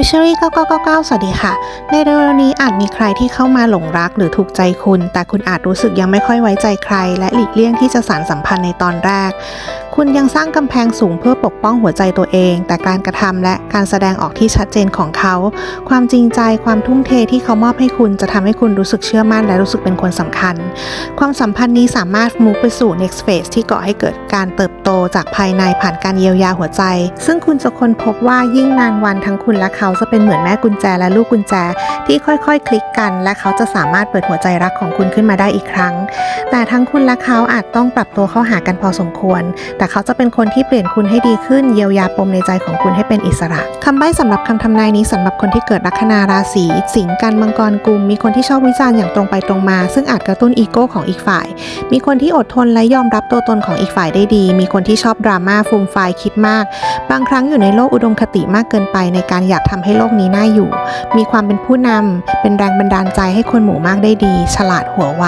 วิชรี่9999 สวัสดีค่ะ ในเร็วๆนี้อาจมีใครที่เข้ามาหลงรักหรือถูกใจคุณ แต่คุณอาจรู้สึกยังไม่ค่อยไว้ใจใคร และหลีกเลี่ยงที่จะสานสัมพันธ์ในตอนแรก คุณยังสร้างกำแพงสูงเพื่อปกป้องหัวใจตัวเอง แต่การกระทำและการแสดงออกที่ชัดเจนของเขา ความจริงใจความทุ่มเทที่เขามอบให้คุณจะทำให้คุณรู้สึกเชื่อมั่นและรู้สึกเป็นคนสำคัญ ความสัมพันธ์นี้สามารถ move ไปสู่ next phase ที่ก่อให้เกิดการเติบโตจากภายในผ่านการเยียวยาหัวใจ ซึ่งคุณจะค้นพบว่ายิ่งนานวันทั้งคุณและเขาจะเป็นเหมือนแม่กุญแจและลูกกุญแจ ที่ค่อยๆ คลิกกัน และเขาจะสามารถเปิดหัวใจรักของคุณขึ้นมาได้อีกครั้ง แต่ทั้งคุณและเขาอาจต้องปรับตัวเข้าหากันพอสมควร แต่เขาจะเป็นคนที่เปลี่ยนคุณให้ดีขึ้นเยียวยาปมในใจของคุณให้เป็นอิสระคำใบ้สำหรับคำทำนายนี้สำหรับคนที่เกิดลัคนาราศีสิงห์กันมังกรกุม มีคนที่ชอบวิจารณ์อย่างตรงไปตรงมา ซึ่งอาจกระตุ้นอีโก้ของอีกฝ่าย มีคนที่อดทนและยอมรับตัวตนของอีกฝ่ายได้ดี มีคนที่ชอบดราม่าฟูมไฟายคิดมาก บางครั้งอยู่ในโลกอุดมคติมากเกินไปในการอยากทำให้โลกนี้น่าอยู่ มีความเป็นผู้นำเป็นแรงบันดาลใจให้คนหมู่มากได้ดี ฉลาดหัวไว